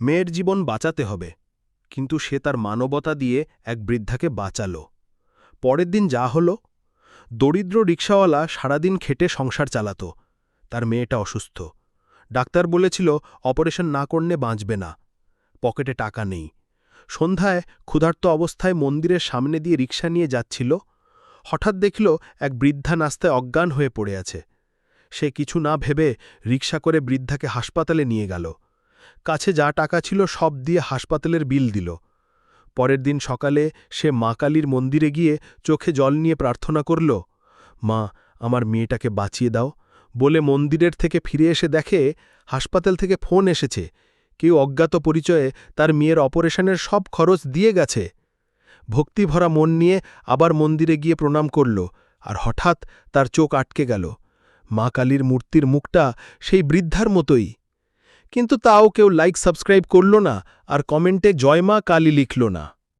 মেয়ের জীবন বাঁচাতে হবে, কিন্তু সে তার মানবতা দিয়ে এক বৃদ্ধাকে বাঁচালো। পরের দিন যা হল, দরিদ্র রিক্সাওয়ালা সারাদিন খেটে সংসার চালাত। তার মেয়েটা অসুস্থ। ডাক্তার বলেছিল, অপারেশন না করলে বাঁচবে না। পকেটে টাকা নেই। সন্ধ্যায় ক্ষুধার্ত অবস্থায় মন্দিরের সামনে দিয়ে রিক্সা নিয়ে যাচ্ছিল। হঠাৎ দেখল, এক বৃদ্ধা নাস্তায় অজ্ঞান হয়ে পড়ে আছে। সে কিছু না ভেবে রিক্সা করে বৃদ্ধাকে হাসপাতালে নিয়ে গেল। কাছে যা টাকা ছিল সব দিয়ে হাসপাতালের বিল দিল। পরের দিন সকালে সে মা কালীর মন্দিরে গিয়ে চোখে জল নিয়ে প্রার্থনা করল, মা, আমার মেয়েটাকে বাঁচিয়ে দাও। বলে মন্দিরের থেকে ফিরে এসে দেখে হাসপাতাল থেকে ফোন এসেছে। কেউ অজ্ঞাত পরিচয়ে তার মেয়ের অপারেশনের সব খরচ দিয়ে গেছে। ভক্তিভরা মন নিয়ে আবার মন্দিরে গিয়ে প্রণাম করল, আর হঠাৎ তার চোখ আটকে গেল। মা কালীর মূর্তির মুখটা সেই বৃদ্ধার মতোই। কিন্তু তাও কেউ লাইক সাবস্ক্রাইব করল না আর কমেন্টে জয় মা কালী লিখল না